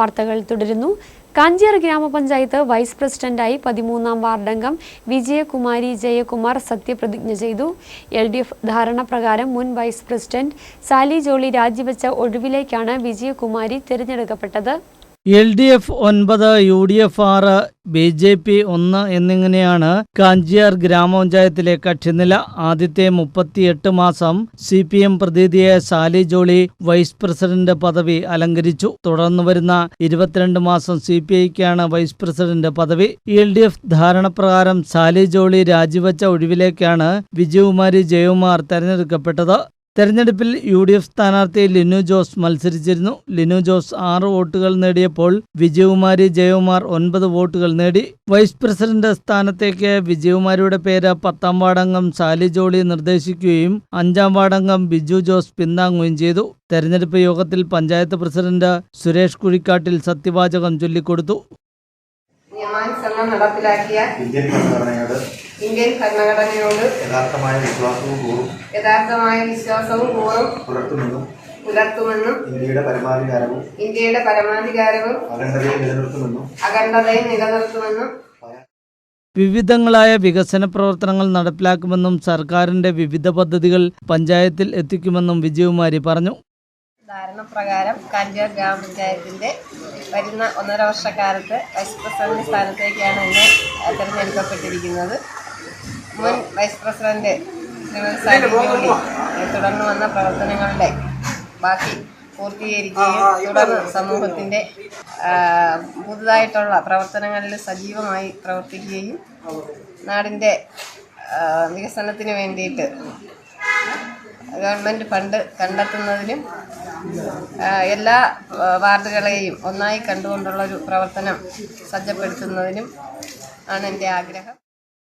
വാർത്തകൾ തുടരുന്നു. കാഞ്ചിയാർ ഗ്രാമപഞ്ചായത്ത് വൈസ് പ്രസിഡന്റായി പതിമൂന്നാം വാർഡംഗം വിജയകുമാരി ജയകുമാർ സത്യപ്രതിജ്ഞ ചെയ്തു. എൽ ഡി എഫ് ധാരണപ്രകാരം മുൻ വൈസ് പ്രസിഡന്റ് സാലി ജോളി രാജിവെച്ച ഒഴിവിലേക്കാണ് വിജയകുമാരി തിരഞ്ഞെടുക്കപ്പെട്ടത്. എൽ ഡി എഫ് ഒൻപത് യു ഡി എഫ് ആറ് ബി ജെ പി ഒന്ന് എന്നിങ്ങനെയാണ് കാഞ്ചിയാർ ഗ്രാമപഞ്ചായത്തിലെ കക്ഷിനില ആദ്യത്തെ മുപ്പത്തിയെട്ട് മാസം സി പി എം പ്രതിനിധിയെ സാലി ജോളി വൈസ് പ്രസിഡന്റ് പദവി അലങ്കരിച്ചു. തുടർന്ന് വരുന്ന ഇരുപത്തിരണ്ട് മാസം സി പി ഐക്കാണ് വൈസ് പ്രസിഡന്റ് പദവി. എൽ ഡി എഫ് ധാരണപ്രകാരം സാലി ജോളി രാജിവെച്ച ഒഴിവിലേക്കാണ് വിജയകുമാരി ജയകുമാർ തെരഞ്ഞെടുക്കപ്പെട്ടത്. തെരഞ്ഞെടുപ്പിൽ യു ഡി എഫ് സ്ഥാനാർത്ഥി ലിനു ജോസ് മത്സരിച്ചിരുന്നു. ലിനു ജോസ് ആറ് വോട്ടുകൾ നേടിയപ്പോൾ വിജയകുമാരി ജയകുമാർ ഒൻപത് വോട്ടുകൾ നേടി. വൈസ് പ്രസിഡന്റ് സ്ഥാനത്തേക്ക് വിജയകുമാരിയുടെ പേര് പത്താം വാർഡംഗം സാലി ജോളി നിർദ്ദേശിക്കുകയും അഞ്ചാം വാർഡംഗം ബിജു ജോസ് പിന്താങ്ങുകയും ചെയ്തു. തെരഞ്ഞെടുപ്പ് യോഗത്തിൽ പഞ്ചായത്ത് പ്രസിഡന്റ് സുരേഷ് കുഴിക്കാട്ടിൽ സത്യവാചകം ചൊല്ലിക്കൊടുത്തു. നിയമാനുസരണം നടപ്പിലാക്കിയ ഇന്ത്യൻ ഭരണഘടനയോട് ഇന്ത്യൻ ഭരണഘടനയോട് യഥാർത്ഥമായ വിശ്വാസവും കൂറും യഥാർത്ഥമായ വിശ്വാസവും കൂറും പുലർത്തുമെന്നും പുലർത്തുമെന്നും ഇന്ത്യയുടെ പരമാധികാരവും ഇന്ത്യയുടെ പരമാധികാരവും അഖണ്ഡതയെ നിലനിർത്തുമെന്നും അഖണ്ഡതയെ നിലനിർത്തുമെന്നും വിവിധങ്ങളായ വികസന പ്രവർത്തനങ്ങൾ നടപ്പിലാക്കുമെന്നും സർക്കാരിന്റെ വിവിധ പദ്ധതികൾ പഞ്ചായത്തിൽ എത്തിക്കുമെന്നും വിജയകുമാരി പറഞ്ഞു ധാരണപ്രകാരം കാഞ്ചാർ ഗ്രാമപഞ്ചായത്തിന്റെ വരുന്ന ഒന്നര വർഷക്കാലത്ത് വൈസ് പ്രസിഡന്റ് സ്ഥാനത്തേക്കാണ് എന്നെ തിരഞ്ഞെടുക്കപ്പെട്ടിരിക്കുന്നത്. മുൻ വൈസ് പ്രസിഡന്റ് ശ്രീമതി സാലി ജോളി തുടർന്ന് വന്ന പ്രവർത്തനങ്ങളുടെ ബാക്കി പൂർത്തീകരിക്കുകയും തുടർന്ന് സമൂഹത്തിന്റെ പുതുതായിട്ടുള്ള പ്രവർത്തനങ്ങളിൽ സജീവമായി പ്രവർത്തിക്കുകയും നാടിന്റെ വികസനത്തിന് വേണ്ടിയിട്ട് ഗവൺമെന്റ് ഫണ്ട് കണ്ടെത്തുന്നതിനും എല്ലാ വാർഡുകളെയും ഒന്നായി കണ്ടുകൊണ്ടുള്ള ഒരു പ്രവർത്തനം സജ്ജപ്പെടുത്തുന്നതിനും ആണ് എന്റെ ആഗ്രഹം.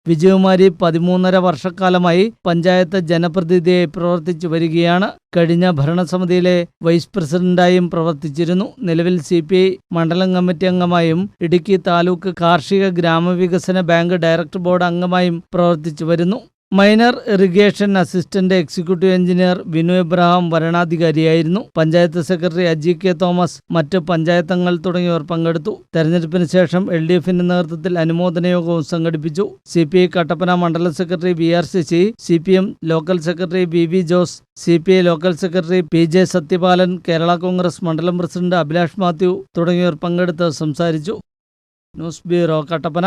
വിജയകുമാരി പതിമൂന്നര വർഷക്കാലമായി പഞ്ചായത്ത് ജനപ്രതിനിധിയായി പ്രവർത്തിച്ചു വരികയാണ്. കഴിഞ്ഞ ഭരണസമിതിയിലെ വൈസ് പ്രസിഡന്റായും പ്രവർത്തിച്ചിരുന്നു. നിലവിൽ സി പി ഐ മണ്ഡലം കമ്മിറ്റി അംഗമായും ഇടുക്കി താലൂക്ക് കാർഷിക ഗ്രാമവികസന ബാങ്ക് ഡയറക്ടർ ബോർഡ് അംഗമായും പ്രവർത്തിച്ചു വരുന്നു. Minor irrigation assistant executive engineer Vinu Abraham വരണാധികാരിയായിരുന്നു. Panchayat secretary Aji K Thomas മറ്റ് പഞ്ചായത്തങ്ങൾ തുടങ്ങിയവർ പങ്കെടുത്തു. തെരഞ്ഞെടുപ്പിന് ശേഷം എൽ ഡി എഫിന്റെ നേതൃത്വത്തിൽ അനുമോദന യോഗവും സംഘടിപ്പിച്ചു. സി പി ഐ കട്ടപ്പന മണ്ഡലം secretary B R Sasi C P M local secretary B V Jose C P I local secretary P J Sathyapalan Kerala Congress മണ്ഡലം പ്രസിഡന്റ് അഭിലാഷ് മാത്യു തുടങ്ങിയവർ പങ്കെടുത്ത് സംസാരിച്ചു. News bureau Kattappana.